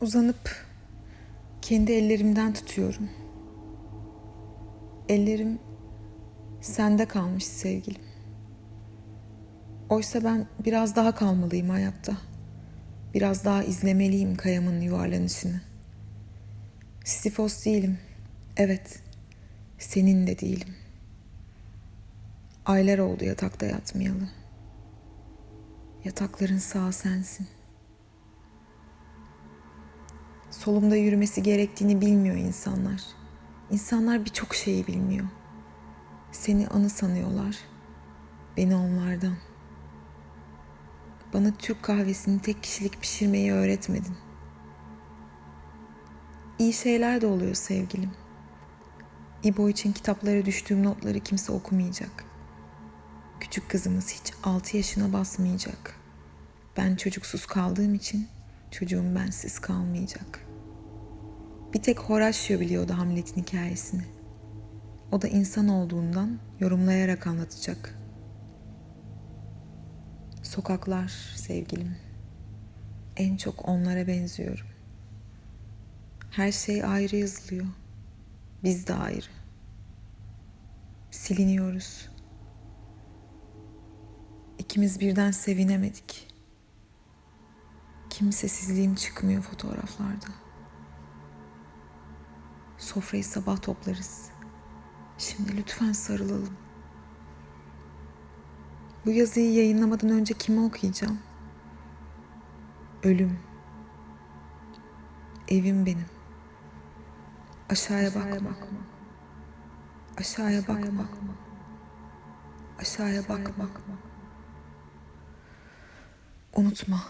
Uzanıp kendi ellerimden tutuyorum. Ellerim sende kalmış sevgilim. Oysa ben biraz daha kalmalıyım hayatta. Biraz daha izlemeliyim kayamın yuvarlanışını. Sifos değilim. Evet. Senin de değilim. Aylar oldu yatakta yatmayalı. Yatakların sağ sensin. Solumda yürümesi gerektiğini bilmiyor insanlar. İnsanlar birçok şeyi bilmiyor. Seni anı sanıyorlar. Beni onlardan. Bana Türk kahvesini tek kişilik pişirmeyi öğretmedin. İyi şeyler de oluyor sevgilim. İbo için kitaplara düştüğüm notları kimse okumayacak. Küçük kızımız hiç altı yaşına basmayacak. Ben çocuksuz kaldığım için çocuğum bensiz kalmayacak. Bir tek Horatio biliyordu Hamlet'in hikayesini. O da insan olduğundan yorumlayarak anlatacak. Sokaklar sevgilim. En çok onlara benziyorum. Her şey ayrı yazılıyor. Biz de ayrı. Siliniyoruz. İkimiz birden sevinemedik. Kimsesizliğim çıkmıyor fotoğraflarda. Sofrayı sabah toplarız. Şimdi lütfen sarılalım. Bu yazıyı yayınlamadan önce kime okuyacağım? Ölüm. Evim benim. Aşağıya bakma. Aşağıya bakma. Aşağıya bakma. Unutma.